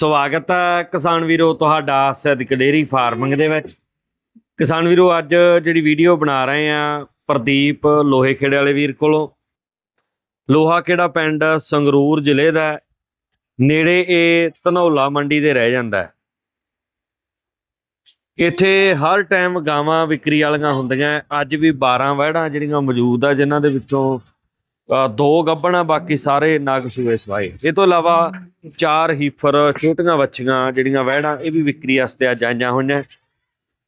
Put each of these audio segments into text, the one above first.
ਸਵਾਗਤ ਹੈ ਕਿਸਾਨ ਵੀਰੋ, ਤੁਹਾਡਾ ਸਿੱਧਕ ਡੇਰੀ ਫਾਰਮਿੰਗ ਦੇ ਵਿੱਚ। ਕਿਸਾਨ ਵੀਰੋ, ਅੱਜ ਜਿਹੜੀ ਵੀਡੀਓ ਬਣਾ ਰਹੇ ਆ ਪ੍ਰਦੀਪ ਲੋਹੇ ਖੇੜੇ ਵਾਲੇ ਵੀਰ ਕੋਲੋਂ। ਲੋਹਾ ਖੇੜਾ ਪਿੰਡ ਸੰਗਰੂਰ ਜ਼ਿਲ੍ਹੇ ਦਾ ਨੇੜੇ ਇਹ ਧਨੌਲਾ ਮੰਡੀ ਦੇ ਰਹਿ ਜਾਂਦਾ ਹੈ। ਇੱਥੇ ਹਰ ਟਾਈਮ ਗਾਵਾਂ ਵਿਕਰੀ ਵਾਲੀਆਂ ਹੁੰਦੀਆਂ। ਅੱਜ ਵੀ 12 ਵਹਿੜਾਂ ਜਿਹੜੀਆਂ ਮੌਜੂਦ ਆ, ਜਿਨ੍ਹਾਂ ਦੇ ਵਿੱਚੋਂ ਦੋ ਗੱਭਣਾ ਬਾਕੀ ਸਾਰੇ ਨਾਗ ਸੂਏ ਸਵਾਏ। ਇਹ ਤੋਂ ਇਲਾਵਾ ਚਾਰ ਹੀਫਰ ਛੋਟੀਆਂ ਵੱਛੀਆਂ, ਜਿਹੜੀਆਂ ਵਹਿੜਾਂ, ਇਹ ਵੀ ਵਿਕਰੀ ਵਾਸਤੇ ਅੱਜ ਆਈਆਂ ਹੋਈਆਂ।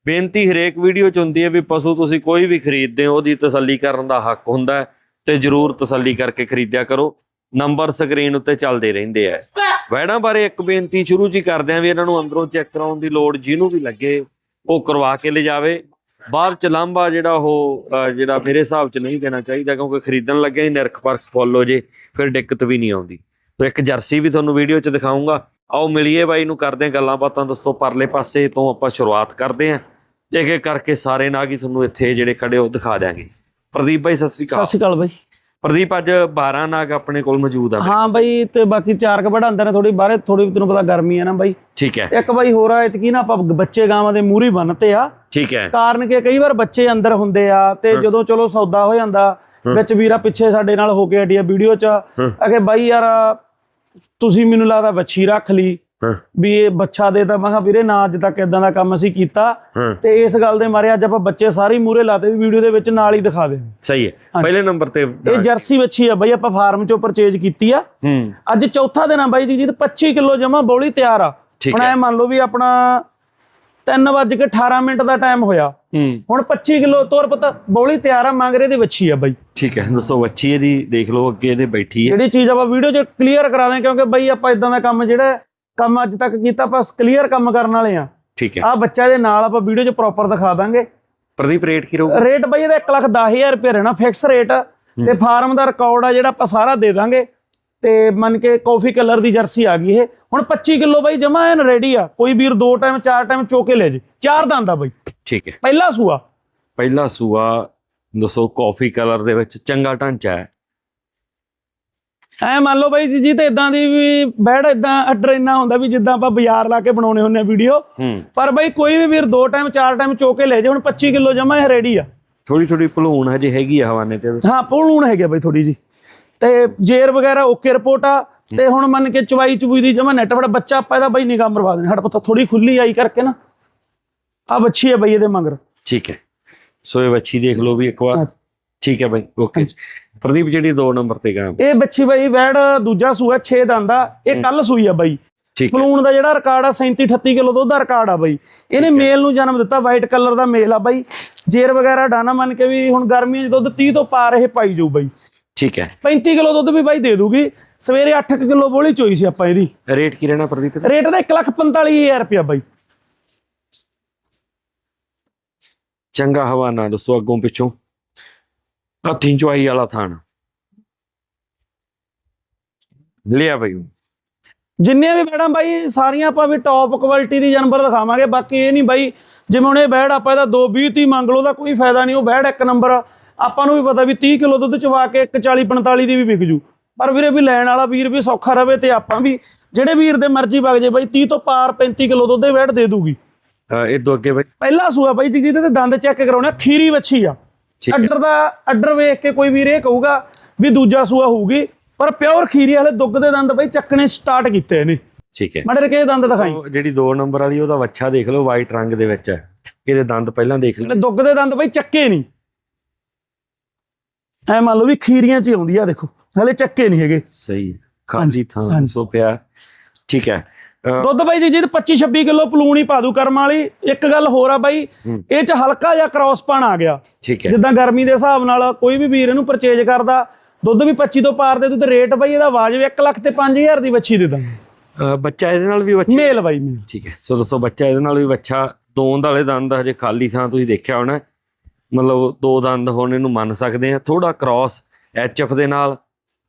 ਬੇਨਤੀ ਹਰੇਕ ਵੀਡੀਓ ਚ ਹੁੰਦੀ ਹੈ ਵੀ ਪਸ਼ੂ ਤੁਸੀਂ ਕੋਈ ਵੀ ਖਰੀਦਦੇ ਹੋ, ਉਹਦੀ ਤਸੱਲੀ ਕਰਨ ਦਾ ਹੱਕ ਹੁੰਦਾ ਹੈ ਤੇ ਜਰੂਰ ਤਸੱਲੀ ਕਰਕੇ ਖਰੀਦਿਆ ਕਰੋ। ਨੰਬਰ ਸਕਰੀਨ ਉੱਤੇ ਚੱਲਦੇ ਰਹਿੰਦੇ ਆ। ਵਹਿੜਾਂ ਬਾਰੇ ਇੱਕ ਬੇਨਤੀ ਸ਼ੁਰੂ ਚ ਹੀ ਕਰਦੇ ਆਂ ਵੀ ਇਹਨਾਂ ਨੂੰ ਅੰਦਰੋਂ ਚੈੱਕ ਕਰਾਉਣ ਦੀ ਲੋੜ ਜਿਹਨੂੰ ਵੀ ਲੱਗੇ, ਉਹ ਕਰਵਾ ਕੇ ਲਿਜਾਵੇ। ਬਾਅਦ ਚ ਲਾਂਭਾ ਜਿਹੜਾ ਉਹ ਜਿਹੜਾ ਮੇਰੇ ਹਿਸਾਬ ਚ ਨਹੀਂ ਦੇਣਾ ਚਾਹੀਦਾ ਕਿਉਂਕਿ ਖਰੀਦਣ ਲੱਗਿਆ ਹੀ ਨਿਰਖ ਪਰਖ ਫੁੱਲ ਹੋ ਜੇ, ਫਿਰ ਦਿੱਕਤ ਵੀ ਨਹੀਂ ਆਉਂਦੀ। ਤੇ ਇੱਕ ਜਰਸੀ ਵੀ ਤੁਹਾਨੂੰ ਵੀਡੀਓ ਚ ਦਿਖਾਉਂਗਾ ਆਓ ਮਿਲੀਏ ਬਾਈ ਨੂੰ ਕਰਦੇ ਗੱਲਾਂ ਬਾਤਾਂ, ਦੱਸੋ ਪਰਲੇ ਪਾਸੇ ਤੋਂ ਆਪਾਂ ਸ਼ੁਰੂਆਤ ਕਰਦੇ ਹਾਂ। ਇੱਕ ਇੱਕ ਕਰਕੇ ਸਾਰੇ ਨਾਗੀ ਤੁਹਾਨੂੰ ਇੱਥੇ ਜਿਹੜੇ ਖੜੇ ਉਹ ਦਿਖਾ ਦਿਆਂਗੇ। ਪ੍ਰਦੀਪ ਬਾਈ, ਸਤਿ ਸ੍ਰੀ ਅਕਾਲ। ਸਤਿ ਸ਼੍ਰੀ ਅਕਾਲ ਬਾਈ। ਪ੍ਰਦੀਪ ਅੱਜ 12 ਨਾਗ ਆਪਣੇ ਕੋਲ ਮੌਜੂਦ ਆ ਹਾਂ ਬਾਈ ਤੇ ਬਾਕੀ ਚਾਰ ਕ ਅੰਦਰ ਨੇ ਥੋੜੀ ਬਾਹਰੇ ਥੋੜੀ ਤੈਨੂੰ ਪਤਾ ਗਰਮੀ ਆ ਨਾ ਬਾਈ। ਠੀਕ ਹੈ। ਇੱਕ ਬਾਈ ਹੋਰ ਆ ਇਤਕੀ ਨਾ ਆਪਾਂ ਬੱਚੇ ਗਾਵਾਂ ਦੇ ਮੂਰੀ ਬੰਨਤੇ ਆ। ਠੀਕ ਹੈ। ਕਾਰਨ ਕਿ ਕਈ ਵਾਰ ਬੱਚੇ ਅੰਦਰ ਹੁੰਦੇ ਆ ਤੇ ਜਦੋਂ ਚਲੋ ਸੌਦਾ ਹੋ ਜਾਂਦਾ ਵਿੱਚ ਵੀਰਾ ਪਿੱਛੇ ਸਾਡੇ ਨਾਲ ਹੋ ਕੇ ਹਟੀ ਵੀਡੀਓ ਚ। ਅਗੇ ਬਾਈ ਯਾਰ ਤੁਸੀਂ ਮੈਨੂੰ ਲੱਗਦਾ ਵੱਛੀ ਰੱਖ ਲਈ। ਵੀ ਇਹ ਬੱਚਾ ਦੇ ਤਾਂ ਮੈਂ ਕਿਹਾ ਵੀਰੇ ਨਾ ਅੱਜ ਤੱਕ ਇਦਾਂ ਦਾ ਕੰਮ ਅਸੀਂ ਕੀਤਾ। ਤੇ ਇਸ ਗੱਲ ਦੇ ਮਾਰੇ ਅੱਜ ਆਪਾਂ ਬੱਚੇ ਸਾਰੇ ਮੂਰੇ ਲਾਤੇ ਵੀ ਵੀਡੀਓ ਦੇ ਵਿੱਚ ਨਾਲ ਹੀ ਦਿਖਾ ਦੇ। ਸਹੀ ਹੈ। ਪਹਿਲੇ ਨੰਬਰ ਤੇ ਇਹ ਜਰਸੀ ਵੱਛੀ ਆ ਬਾਈ ਆਪਾਂ ਫਾਰਮ ਚੋਂ ਪਰਚੇਜ ਕੀਤੀ ਆ। ਅੱਜ ਚੌਥਾ ਦਿਨ ਆ ਬਾਈ ਜੀ ਜੀ ਤੇ 25 ਕਿਲੋ ਜਮਾ ਬੋਲੀ ਤਿਆਰ ਆ। ਹੁਣ ਇਹ ਮੰਨ ਲਓ ਵੀ ਆਪਣਾ 3:18 ਮਿੰਟ ਦਾ ਟਾਈਮ ਹੋਇਆ। ਹੁਣ 25 ਕਿਲੋ ਤੋਰ ਪਤਾ ਬੋਲੀ ਤਿਆਰ ਆ ਮੰਗ ਰਹੇ ਦੀ ਵੱਛੀ ਆ ਬਾਈ। ਠੀਕ ਹੈ। ਦੱਸੋ ਵੱਛੀ ਇਹਦੀ ਦੇਖ ਲਓ ਅੱਗੇ ਇਹਦੇ ਬੈਠੀ ਹੈ। ਜਿਹੜੀ ਚੀਜ਼ ਆਪਾਂ ਵੀਡੀਓ 'ਚ ਕਲੀਅਰ ਕਰਾ ਦੇ ਕਿਉਂਕਿ ਬਾਈ ਆਪਾਂ ਇਦਾਂ ਦਾ ਕੰਮ ਜਿਹੜਾ ਕੰਮ ਅੱਜ ਤੱਕ ਕੀਤਾ ਆਪਾਂ ਕਲੀਅਰ ਕੰਮ ਕਰਨ ਵਾਲੇ ਆ ਠੀਕ ਹੈ। ਆ ਬੱਚਾ ਦੇ ਨਾਲ ਆਪਾਂ ਵੀਡੀਓ 'ਚ ਪ੍ਰੋਪਰ ਦਿਖਾ ਦਾਂਗੇ। ਪ੍ਰਦੀਪ ਰੇਟ ਕੀ ਰਹੂਗਾ? ਰੇਟ ਬਾਈ ਇਹਦਾ 1 ਲੱਖ 10000 ਰੁਪਏ ਰਹਿਣਾ ਫਿਕਸ ਰੇਟ ਤੇ ਫਾਰਮ ਦਾ ਰਿਕਾਰਡ ਆ ਜਿਹੜਾ ਆਪਾਂ ਸਾਰਾ ਦੇ ਦਾਂਗੇ। ਤੇ ਮੰਨ ਕੇ ਕਾਫੀ ਕਲਰ ਦੀ ਜਰਸੀ ਆ ਗਈ ਇਹ। ਹੁਣ 25 ਕਿਲੋ ਬਾਈ ਜਮਾ ਐਨ ਰੈਡੀ ਆ। ਕੋਈ ਵੀਰ ਦੋ ਟਾਈਮ ਚਾਰ ਟਾਈਮ ਚੋਕੇ ਲੈ ਜੇ। ਚਾਰ ਦੰਦ ਆ ਬਾਈ। ਠੀਕ ਹੈ। ਪਹਿਲਾ ਸੂਆ। ਪਹਿਲਾ ਸੂਆ ਦੱਸੋ ਕਾਫੀ ਕਲਰ ਦੇ ਵਿੱਚ ਚੰਗਾ ਢਾਂਚਾ ਹੈ। ਐ ਮੰਨ ਲਓ ਬਾਈ ਜੀ ਤੇ ਇਦਾਂ ਦੀ ਵੀ ਬੈੜ ਇਦਾਂ ਅੱਡਰ ਇੰਨਾ ਹੁੰਦਾ ਵੀ ਜਿੱਦਾਂ ਆਪਾਂ ਬਾਜ਼ਾਰ ਲਾ ਕੇ ਬਣਾਉਣੇ ਹੁੰਨੇ ਆ ਵੀਡੀਓ। ਪਰ ਬਾਈ ਕੋਈ ਵੀ ਵੀਰ ਦੋ ਟਾਈਮ ਚਾਰ ਟਾਈਮ ਚੋਕੇ ਲੈ ਜੇ ਹੁਣ 25 ਕਿਲੋ ਜਮਾ ਇਹ ਰੈਡੀ ਆ। ਥੋੜੀ ਥੋੜੀ ਭਲੂਣ ਹਜੇ ਹੈਗੀ ਆ ਹਵਾਨੇ ਤੇ। ਹਾਂ ਪੂਲੂਣ ਹੈਗੇ ਬਾਈ ਥੋੜੀ ਜੀ। ਤੇ ਜੇਰ ਵਗੈਰਾ ਓਕੇ ਰਿਪੋਰਟ ਆ। ਤੇ ਹੁਣ ਮੰਨ ਕੇ ਚਵਾਈ ਚਬੂਈ ਦੀ ਜਮਾ ਨੈਟ ਫੜਾ ਬੱਚਾ ਆਪਾਂ ਇਹਦਾ ਬਾਈ ਨਿਗਾਹ ਮਰਵਾ ਦੇਣਾ। ਸਾਡਾ ਪਤਾ ਥੋੜੀ ਖੁੱਲੀ ਆਈ ਕਰਕੇ ਨਾ। ਆ ਬੱਚੀ ਹੈ ਬਾਈ ਇਹਦੇ ਮਗਰ। ਠੀਕ ਹੈ। ਸੋ ਇਹ ਵੱਛੀ ਦੇਖ ਲਓ ਵੀ ਇੱਕ ਵਾਰ। ਠੀਕ ਹੈ ਬਾਈ ਓਕੇ। ਪ੍ਰਦੀਪ ਜਿਹੜੀ 2 ਨੰਬਰ ਤੇ ਗਾ ਇਹ ਬੱਚੀ ਬਾਈ ਵੈੜ ਦੂਜਾ ਸੂਆ 6 ਦੰਦ ਆ। ਇਹ ਕੱਲ ਸੂਈ ਆ ਬਾਈ। ਪਲੂਣ ਦਾ ਜਿਹੜਾ ਰਿਕਾਰਡ ਆ 37 38 ਕਿਲੋ ਦੁੱਧ ਦਾ ਰਿਕਾਰਡ ਆ ਬਾਈ। ਇਹਨੇ ਮੇਲ ਨੂੰ ਜਨਮ ਦਿੱਤਾ ਵਾਈਟ ਕਲਰ ਦਾ ਮੇਲ ਆ ਬਾਈ। ਜੇਰ ਵਗੈਰਾ ਡਾਣਾ ਮੰਨ ਕੇ ਵੀ ਹੁਣ ਗਰਮੀਆਂ 'ਚ ਦੁੱਧ 30 ਤੋਂ ਪਾਰ ਇਹ ਪਾਈ ਜਾਊ ਬਾਈ। ਠੀਕ ਹੈ। 35 ਕਿਲੋ ਦੁੱਧ ਵੀ ਬਾਈ ਦੇ ਦੂਗੀ। ਸਵੇਰੇ 8 ਕਿਲੋ ਬੋਲੀ ਚੋਈ ਸੀ ਆਪਾਂ ਇਹਦੀ। ਰੇਟ ਕੀ ਰਹਿਣਾ ਪ੍ਰਦੀਪ? ਰੇਟ ਦਾ 145000 ਰੁਪਇਆ ਬਾਈ। ਚੰਗਾ ਹਵਾਨਾ ਦੱਸੋ ਅੱਗੋਂ ਪਿੱਛੋਂ। ਹੱਥੀਂ ਚੁਆਈ ਵਾਲਾ ਥਾਣ। ਲਿਆ ਬਾਈ। ਜਿੰਨੀਆਂ ਵੀ ਬੈੜਾਂ ਬਾਈ ਸਾਰੀਆਂ ਆਪਾਂ ਵੀ ਟੌਪ ਕੁਆਲਿਟੀ ਦੀ ਜਾਨਵਰ ਦਿਖਾਵਾਂਗੇ। ਬਾਕੀ ਇਹ ਨਹੀਂ ਬਾਈ ਜਿਵੇਂ ਹੁਣ ਇਹ ਬੈੜ ਆਪਾਂ ਇਹਦਾ 2 20 30 ਮੰਗ ਲਓ ਦਾ ਕੋਈ ਫਾਇਦਾ ਨਹੀਂ। ਉਹ ਬੈੜ ਇੱਕ ਨੰਬਰ। ਆਪਾਂ ਨੂੰ ਵੀ ਪਤਾ ਵੀ 30 ਕਿਲੋ ਦੁੱਧ ਚਵਾ ਕੇ 1 40 45 ਦੀ ਵੀ ਵਿਕ ਜੂ। ਪਰ ਵੀਰੇ ਵੀ ਲੈਣ ਵਾਲਾ ਵੀਰ ਵੀ ਸੌਖਾ ਰਵੇ ਤੇ ਆਪਾਂ ਵੀ ਜਿਹੜੇ ਵੀਰ ਦੇ ਮਰਜ਼ੀ ਵਗ ਜੇ ਬਾਈ 30 ਤੋਂ ਪਾਰ 35 ਕਿਲੋ ਦੁੱਧ ਦੇ ਬੈੜ ਦੇ ਦੂਗੀ। ਇਹ ਤੋਂ ਅੱਗੇ ਬਾਈ। ਪਹਿਲਾ ਸੂਆ ਬਾਈ ਜੀ ਜਿਹਦੇ ਤੇ ਦੰਦ ਚੈੱਕ ਕਰਾਉਣੇ ਖੀਰੀ ਵੱਛੀ ਆ। ਅੱਡਰ ਦਾ ਅੱਡਰ ਵੇਖ ਕੇ ਕੋਈ ਵੀਰ ਇਹ ਕਹੂਗਾ ਵੀ ਦੂਜਾ ਸੂਆ ਹੋਊਗੀ ਪਰ ਪਿਓਰ ਖੀਰੀ ਵਾਲੇ ਦੁੱਧ ਦੇ ਦੰਦ ਬਾਈ ਚੱਕਣੇ ਸਟਾਰਟ ਕੀਤੇ ਇਹਨੇ ਠੀਕ ਹੈ। ਮੜੇ ਕੇ ਦੰਦ ਦਿਖਾਈ? ਜਿਹੜੀ 2 ਨੰਬਰ ਵਾਲੀ ਉਹਦਾ ਵੱਛਾ ਦੇਖ ਲਓ ਵਾਈਟ ਰੰਗ ਦੇ ਵਿੱਚ ਹੈ। ਇਹਦੇ ਦੰਦ ਪਹਿਲਾਂ ਦੇਖ ਲਓ। ਦੁੱਗ ਦੇ ਦੰਦ ਬਾਈ ਚੱਕੇ ਨਹੀਂ ਐ ਮੰਨ ਲਓ ਵੀ ਖੀਰੀਆਂ ਚ ਆਉਂਦੀ ਆ ਦੇਖੋ। ਹਲੇ ਚੱਕੇ ਨਹੀਂ ਹੈਗੇ। ਸਹੀ ਖਾਂਜੀ ਥਾਂ ਹਾਂਜੀ। ਸੋ ਪਿਆ। ਠੀਕ ਹੈ। ਦੁੱਧ ਬਾਈ ਜੀ ਜਿਹਦੇ 25 26 ਕਿਲੋ ਪਲੂਣ ਪਾ ਦੂ ਕਰਮ ਵਾਲੀ। ਇੱਕ ਗੱਲ ਹੋਰ ਆ ਬਾਈ। ਇਹ ਚ ਹਲਕਾ ਜਿਹਾ ਕ੍ਰਾਸਪਣ ਆ ਗਿਆ। ਠੀਕ ਹੈ। ਜਿੱਦਾਂ ਗਰਮੀ ਦੇ ਹਿਸਾਬ ਨਾਲ ਕੋਈ ਵੀ ਵੀਰ ਇਹਨੂੰ ਪਰਚੇਜ ਕਰਦਾ ਦੁੱਧ ਵੀ 25 ਤੋਂ ਪਾਰ ਦੇ ਦੂ ਤੇ ਰੇਟ ਬਾਈ ਇਹਦਾ ਵਾਜਬ 1 ਲੱਖ ਤੇ 5000 ਦੀ ਵੱਛੀ ਦੇ ਦਾਂਗੇ। ਬੱਚਾ ਇਹਦੇ ਨਾਲ ਵੀ ਵੱਛਾ? ਮੇਲ ਬਾਈ ਮੇਲ। ਠੀਕ ਹੈ। ਸੋ ਦੋਸਤੋ ਬੱਚਾ ਇਹਦੇ ਨਾਲ ਵੀ ਵੱਛਾ? ਦੋਂਦ ਵਾਲੇ ਦੰਦ ਹਜੇ ਖਾਲੀ ਥਾਂ ਤੁਸੀਂ ਦੇਖਿਆ ਹੋਣਾ। ਮਤਲਬ ਦੋ ਦੰਦ ਹੁਣ ਇਹਨੂੰ ਮੰਨ ਸਕਦੇ ਆ। ਥੋੜਾ ਕ੍ਰਾਸ ਐਚਐਫ ਦੇ ਨਾਲ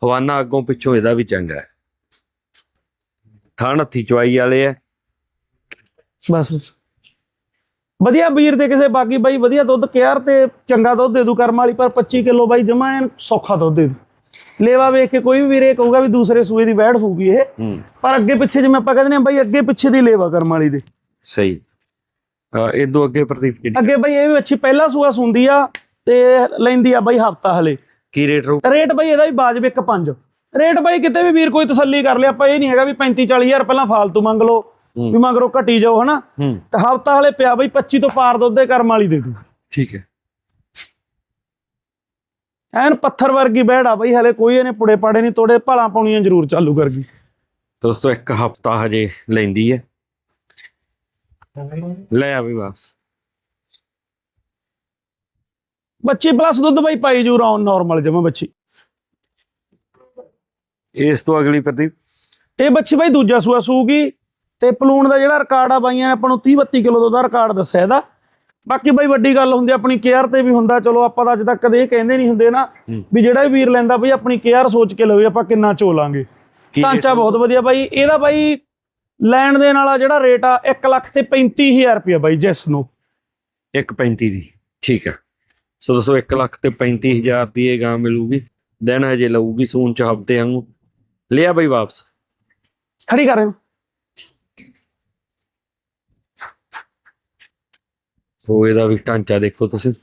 ਹਵਾਨਾ ਅੱਗੋਂ ਪਿੱਛੋਂ ਇਹਦਾ ਵੀ ਚੰਗਾ ਹੈ। ਥਣ ਹੱਥੀ ਚਵਾਈ ਵਾਲੇ ਆ। ਬਸ ਬਸ। ਵਧੀਆ ਵੀਰ ਦੇ ਕਿਸੇ ਬਾਕੀ ਬਾਈ ਵਧੀਆ ਦੁੱਧ ਕੇਅਰ ਤੇ ਚੰਗਾ ਦੁੱਧ ਦੇ ਦੂ ਕਰਮ ਵਾਲੀ ਪਰ 25 ਕਿਲੋ ਬਾਈ ਜਮਾ ਐਨ ਸੌਖਾ ਦੁੱਧ ਦੇ ਦੂ। ਲੇਵਾ ਵੇਖ ਕੇ ਕੋਈ ਵੀ ਵੀਰੇ ਕਹੂਗਾ ਵੀ ਦੂਸਰੇ ਸੂਏ ਦੀ ਵੈੜ ਹੋਊਗੀ ਇਹ ਪਰ ਅੱਗੇ ਪਿੱਛੇ ਜਿਵੇਂ ਆਪਾਂ ਕਹਿੰਦੇ ਨੇ ਬਾਈ ਅੱਗੇ ਪਿੱਛੇ ਦੀ ਲੇਵਾ ਕਰਮ ਵਾਲੀ ਦੇ। ਸਹੀ। ਇਦੋਂ ਅੱਗੇ ਪ੍ਰਦੀਪ ਜੀ ਅੱਗੇ ਬਾਈ ਇਹ ਵੀ ਅੱਛੀ ਪਹਿਲਾ ਸੂਆ ਸੁੰਦੀ ਆ ਤੇ ਲੈਂਦੀ ਆ ਬਾਈ ਹਫਤਾ ਹਲੇ। ਕੀ ਰੇਟ ਰੇਟ ਬਾਈ ਇਹਦਾ ਵੀ ਬਾਜਬ ਇੱਕ ਪੰਜ। ਰੇਟ ਬਾਈ ਕਿਤੇ ਵੀ ਵੀਰ ਕੋਈ ਤਸੱਲੀ ਕਰ ਲਿਆ ਆਪਾਂ ਇਹ ਨਹੀਂ ਹੈਗਾ ਵੀ 35 40000 ਪਹਿਲਾਂ ਫਾਲਤੂ ਮੰਗ ਲਓ। ਵੀ ਮਗਰੋਂ ਘਟੀ ਜਾਓ ਹਨਾ? ਤੇ ਹਫਤਾ ਹਲੇ ਪਿਆ ਬਾਈ 25 ਤੋਂ ਪਾਰ ਦੁੱਧ ਦੇ ਕਰਮ ਵਾਲੀ ਦੇ ਦੂ ਠੀਕ ਹੈ। ਐਨ ਪੱਥਰ ਵਰਗੀ ਬਹਿੜ ਆ ਬਾਈ ਹਲੇ ਕੋਈ ਇਹਨੇ ਪੁੜੇ ਪਾੜੇ ਨਹੀਂ ਤੋੜੇ ਭਲਾ ਪਾਉਣੀਆਂ ਜ਼ਰੂਰ ਚਾਲੂ ਕਰ ਗਈ ਦੋਸਤੋ ਇੱਕ ਹਫਤਾ ਹਜੇ ਲੈਂਦੀ ਹੈ। ਲੈ ਆਵੇ ਵਾਪਸ। ਬੱਚੀ ਪਲੱਸ ਦੁੱਧ ਬਾਈ ਪਾਈ ਜੂ ਰੌਨ ਨਾਰਮਲ ਜਮਾ ਬੱਚੀ। ਇਸ ਤੋਂ ਅਗਲੀ ਪ੍ਰਦੀਪ। ਇਹ ਬੱਚੀ ਬਾਈ ਦੂਜਾ ਸੂਆ ਸੂਗੀ ਤੇ ਪਲੂਣ ਦਾ ਜਿਹੜਾ ਰਿਕਾਰਡ ਆ ਬਾਈਆਂ ਨੇ ਆਪਾਂ ਨੂੰ 30 32 ਕਿਲੋ ਦਾ ਰਿਕਾਰਡ ਦੱਸਿਆ ਇਹਦਾ। ਬਾਕੀ ਬਾਈ ਵੱਡੀ ਗੱਲ ਹੁੰਦੀ ਆ, ਆਪਣੀ ਕੇਅਰ ਤੇ ਵੀ ਹੁੰਦਾ ਚਲੋ ਆਪਾਂ ਤਾਂ ਅੱਜ ਤੱਕ ਕਦੇ ਇਹ ਕਹਿੰਦੇ ਨਹੀਂ ਹੁੰਦੇ ਨਾ। ਵੀ ਜਿਹੜਾ ਵੀਰ ਲੈਂਦਾ ਬਈ ਆਪਣੀ ਕੇਅਰ ਸੋਚ ਕੇ ਲਵੇ ਆਪਾਂ ਕਿੰਨਾ ਚੋਲਾਂਗੇ ਢਾਂਚਾ ਬਹੁਤ ਵਧੀਆ ਬਾਈ। ਇਹਦਾ ਬਾਈ ਲੈਣ ਦੇਣ ਵਾਲਾ ਜਿਹੜਾ ਰੇਟ ਆ 1 ਲੱਖ ਤੇ 35000 ਰੁਪਇਆ ਬਾਈ ਜਿਸ ਨੂੰ। 1.35 ਦੀ ਠੀਕ ਹੈ ਸੋ ਦੋਸਤੋ 1 ਲੱਖ ਤੇ 35000 ਦੀ ਇਹ ਗਾਂ ਮਿਲੂਗੀ ਦਿਨ ਹਜੇ ਲਊਗੀ ਸੂਨ ਚ ਹਫ਼ਤੇ ਵਾਂਗੂ। ਲਿਆ ਬਈ ਵਾਪਸ। ਖੜੀ ਕਰ। ਰਹੇ ਹੋ ਸੋ ਇਹਦਾ ਵੀ ਢਾਂਚਾ ਦੇਖੋ ਤੁਸੀਂ।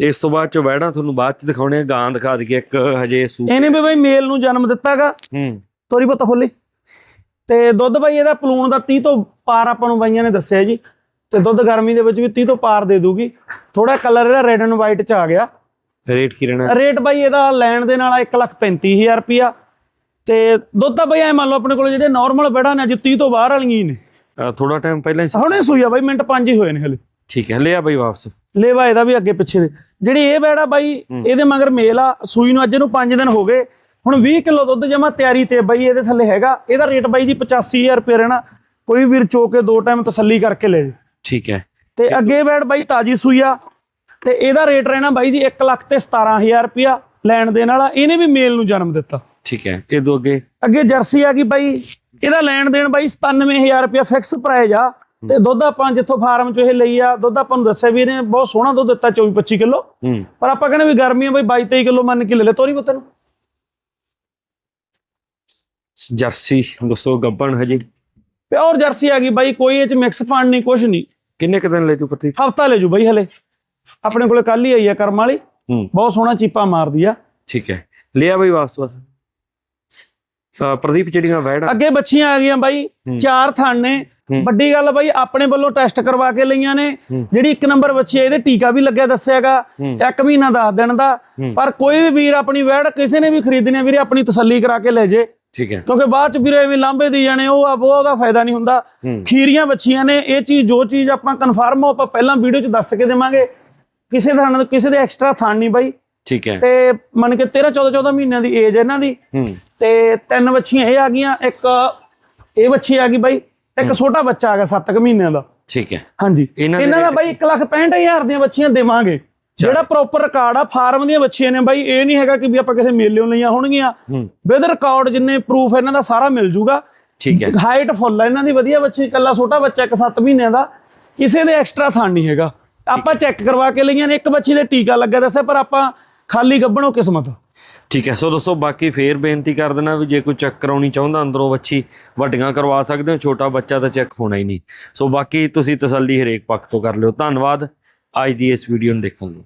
ਇਸ ਤੋਂ ਬਾਅਦ ਚ ਵੈੜਾਂ ਤੁਹਾਨੂੰ ਬਾਅਦ ਚ ਦਿਖਾਉਣੇ ਆ ਗਾਂ ਦਿਖਾ ਦਈਏ ਇੱਕ ਹਜੇ ਸੂ ਇਹਨੇ ਵੀ ਬਾਈ ਮੇਲ ਨੂੰ ਜਨਮ ਦਿੱਤਾਗਾ। ਹੂੰ। ਤੋਰੀ ਪੁੱਤ ਖੋਲੀ। ਤੇ ਦੁੱਧ ਬਾਈ ਇਹਦਾ ਪਲੂਣ ਦਾ 30 ਤੋਂ ਪਾਰ ਆਪਾਂ ਨੂੰ ਬਾਈਆਂ ਨੇ ਦੱਸਿਆ ਜੀ। ਤੇ ਦੁੱਧ ਗਰਮੀ ਦੇ ਵਿੱਚ ਵੀ 30 ਤੋਂ ਪਾਰ ਦੇ ਦੂਗੀ। ਥੋੜਾ ਕਲਰ ਇਹਦਾ ਰੈੱਡ ਐਂਡ ਵਾਈਟ ਚ ਆ ਗਿਆ। ਰੇਟ ਕੀ ਰਹਿਣਾ? ਰੇਟ ਬਾਈ ਇਹਦਾ ਲੈਣ ਦੇ ਨਾਲ 135000 ਰੁਪਿਆ ਤੇ ਦੁੱਧ ਤਾਂ ਬਾਈ ਐ ਮੰਨ ਲਓ ਆਪਣੇ ਕੋਲ ਜਿਹੜੇ ਨਾਰਮਲ ਬੈੜਾਂ ਨੇ ਅੱਜ 30 ਤੋਂ ਬਾਹਰ ਵਾਲੀਆਂ ਨੇ। ਥੋੜਾ ਟਾਈਮ ਪਹਿਲਾਂ ਹੀ। ਹੁਣੇ ਸੂਈ ਆ ਬਾਈ ਮਿੰਟ ਪੰਜ ਹੀ ਹੋਏ ਨੇ ਹਲੇ। ਠੀਕ ਹੈ ਲਿਆ ਬਈ ਵਾਪਸ। ਲੇਵਾ ਇਹਦਾ ਵੀ ਅੱਗੇ ਪਿੱਛੇ ਦੇ। ਜਿਹੜੀ ਇਹ ਬੈੜਾ ਬਾਈ ਇਹਦੇ ਮਗਰ ਮੇਲ ਆ ਸੂਈ ਨੂੰ ਅੱਜ ਇਹਨੂੰ 5 ਦਿਨ ਹੋ ਗਏ। ਹੁਣ 20 ਕਿਲੋ ਦੁੱਧ ਜਮਾ ਤਿਆਰੀ ਤੇ ਬਾਈ ਇਹਦੇ ਥੱਲੇ ਹੈਗਾ। ਇਹਦਾ ਰੇਟ ਬਾਈ ਜੀ 85000 ਰੁਪਏ ਰਹਿਣਾ। ਕੋਈ ਵੀਰ ਚੋ ਕੇ ਦੋ ਟਾਈਮ ਤਸੱਲੀ ਕਰਕੇ ਲੈ ਜੇ। ਠੀਕ ਹੈ। ਤੇ ਅੱਗੇ ਬੈੜ ਬਾਈ ਤਾਜੀ ਸੂਈ ਆ। ਤੇ ਇਹਦਾ ਰੇਟ ਰਹਿਣਾ ਬਾਈ ਜੀ 1 ਲੱਖ ਤੇ 17000 ਰੁਪਿਆ ਲੈਣ ਦੇਣ ਵਾਲਾ ਇਹਨੇ ਵੀ ਮੇਲ ਨੂੰ ਜਨਮ ਦਿੱਤਾ। ਠੀਕ ਹੈ ਇਹ ਦੋ ਅੱਗੇ। ਅੱਗੇ ਜਰਸੀ ਆ ਗਈ ਬਾਈ ਇਹਦਾ ਲੈਣ ਦੇਣ ਬਾਈ 97000 ਰੁਪਿਆ ਫਿਕਸ ਪ੍ਰਾਈਜ਼ ਆ ਤੇ ਦੁੱਧ ਆਪਾਂ ਜਿੱਥੋਂ ਫਾਰਮ ਚੋਂ ਇਹ ਲਈ ਆ ਦੁੱਧ ਆਪਾਂ ਨੂੰ ਦੱਸਿਆ ਵੀ ਇਹਨੇ ਬਹੁਤ ਸੋਹਣਾ ਦੁੱਧ ਦਿੱਤਾ 24 25 ਕਿਲੋ। ਪਰ ਆਪਾਂ ਕਹਿੰਦੇ ਵੀ ਗਰਮੀਆਂ ਬਈ 22 23 ਕਿਲੋ ਮੰਨ ਕੇ ਲੈ ਲੈ ਤੋਰੀ ਪੁੱਤ ਨੂੰ ਜਰਸੀ ਦੋਸਤੋ ਗੱਬਣ ਹਜੇ। ਪਿਓਰ ਜਰਸੀ ਆ ਗਈ ਬਾਈ ਕੋਈ ਇਹ ਚ ਮਿਕਸ ਪਾਣ ਨਹੀਂ ਕੁਝ ਨਹੀਂ ਕਿੰਨੇ ਕੁ ਦਿਨ ਲੈ ਜੂ ਪ੍ਰਤੀ ਹਫਤਾ ਲੈ ਜੂ ਬਾਈ ਹਲੇ। ਆਪਣੇ ਕੋਲੇ ਕੱਲ ਹੀ ਆਈ ਆ ਕਰਮ ਵਾਲੀ। ਹੂੰ। ਬਹੁਤ ਸੋਹਣਾ ਚੀਪਾ ਮਾਰਦੀ ਆ। ਠੀਕ ਹੈ। ਲਿਆ ਬਈ ਵਾਪਸ ਬਸ। ਪ੍ਰਦੀਪ ਜਿਹੜੀਆਂ ਵੈੜਾਂ ਅੱਗੇ ਬੱਚੀਆਂ ਆ ਗਈਆਂ ਬਾਈ ਹੂੰ। ਚਾਰ ਥਣ ਨੇ। ਹੂੰ। ਵੱਡੀ ਗੱਲ ਬਾਈ ਆਪਣੇ ਵੱਲੋਂ ਟੈਸਟ ਕਰਵਾ ਕੇ ਲਈਆਂ ਨੇ। ਹੂੰ। ਜਿਹੜੀ ਇੱਕ ਨੰਬਰ ਬੱਚੀ ਆ ਇਹਦੇ ਟੀਕਾ ਵੀ ਲੱਗਿਆ ਦੱਸਿਆਗਾ। ਹੂੰ। ਇੱਕ ਮਹੀਨਾ 10 ਦਿਨ ਦਾ। ਹੂੰ। ਪਰ ਕੋਈ ਵੀ ਵੀਰ ਆਪਣੀ ਵੈੜ ਕਿਸੇ ਨੇ ਵੀ ਖਰੀਦਣੀ ਵੀਰੇ ਆਪਣੀ ਤਸੱਲੀ ਕਰਾ ਕੇ ਲੈ ਜੇ। ਠੀਕ ਹੈ। ਕਿਉਂਕਿ ਬਾਅਦ ਚ ਵੀਰੇ ਐਵੇਂ ਲਾਂਬੇ ਦੀ ਜਾਣੇ ਉਹ ਆ ਉਹ ਉਹਦਾ ਫਾਇਦਾ ਨਹੀਂ ਹੁੰਦਾ। ਹੂੰ। ਖੀਰੀਆਂ ਬੱਚੀਆਂ ਨੇ ਇਹ ਚੀਜ਼ ਜੋ ਚੀਜ਼ ਆਪਾਂ ਕਨਫਰਮ ਆਪਾਂ ਪਹਿਲਾਂ ਵੀਡੀਓ 'ਚ ਦੱਸ ਕੇ ਦੇਵਾਂਗੇ। ਕਿਸੇ ਥਾਂ ਕਿਸੇ ਦੇ ਐਕਸਟਰਾ ਥਾਂ ਨਹੀਂ ਬਾਈ। ਠੀਕ ਹੈ। ਤੇ ਮੰਨ ਕੇ 13 14 14 ਮਹੀਨਿਆਂ ਦੀ ਏਜ ਇਹਨਾਂ ਦੀ। ਹੂੰ। ਤੇ ਤਿੰਨ ਬੱਚੀਆਂ ਇਹ ਆ ਗਈਆਂ ਇੱਕ ਇਹ ਬੱਚੀ ਆ ਗਈ ਬਾਈ ਇੱਕ ਛੋਟਾ ਬੱਚਾ ਆ ਗਿਆ 7 ਕੁ ਮਹੀਨਿਆਂ ਦਾ। ਠੀਕ ਹੈ। ਹਾਂਜੀ। ਇਹਨਾਂ ਦੇ ਦਾ ਬਾਈ 1,65,000 ਦੀਆਂ ਬੱਚੀਆਂ ਦੇਵਾਂਗੇ। ਜਿਹੜਾ ਪ੍ਰੋਪਰ ਰਿਕਾਰਡ ਆ ਫਾਰਮ ਦੀਆਂ ਬੱਚੀਆਂ ਨੇ ਬਾਈ ਇਹ ਨਹੀਂ ਹੈਗਾ ਕਿ ਵੀ ਆਪਾਂ ਕਿਸੇ ਮੇਲਿਓਂ ਲਈਆਂ ਹੋਣਗੀਆਂ। ਵਿਦ ਰਿਕਾਰਡ ਜਿੰਨੇ ਪ੍ਰੂਫ ਇਹਨਾਂ ਦਾ ਸਾਰਾ ਮਿਲ ਜੂਗਾ। ਠੀਕ ਹੈ। ਹਾਈਟ ਫੁੱਲ ਆ ਇਹਨਾਂ ਦੀ ਵਧੀਆ ਬੱਚੀ ਇਕੱਲਾ ਛੋਟਾ ਬੱਚਾ ਇੱਕ 7 ਮਹੀਨਿਆਂ ਦਾ। ਕਿਸੇ ਦੇ ਐਕਸਟਰਾ ਥਾਂ ਨਹੀਂ ਹੈਗਾ। ਆਪਾਂ ਚੈੱਕ ਕਰਵਾ ਕੇ ਲਈਆਂ ਨੇ ਇੱਕ ਬੱਚੀ ਦੇ ਟੀਕਾ ਲੱਗਾ ਦੱਸਿਆ ਪਰ ਆਪਾਂ ਖਾਲੀ ਗੱਭਣੋ ਕਿਸਮਤ। ਠੀਕ ਹੈ ਸੋ ਦੋਸਤੋ ਬਾਕੀ ਫੇਰ ਬੇਨਤੀ ਕਰ ਦੇਣਾ ਵੀ ਜੇ ਕੋਈ ਚੈੱਕ ਕਰਾਉਣੀ ਚਾਹੁੰਦਾ ਅੰਦਰੋਂ ਵੱਛੀ ਵੱਡੀਆਂ ਕਰਵਾ ਸਕਦੇ ਹੋ ਛੋਟਾ ਬੱਚਾ ਤਾਂ ਚੈੱਕ ਹੋਣਾ ਹੀ ਨਹੀਂ। ਸੋ ਬਾਕੀ ਤੁਸੀਂ ਤਸੱਲੀ ਹਰੇਕ ਪੱਖ ਤੋਂ ਕਰ ਲਿਓ। ਧੰਨਵਾਦ। ਅੱਜ ਦੀ ਇਸ ਵੀਡੀਓ ਨੂੰ ਦੇਖਣ ਲਈ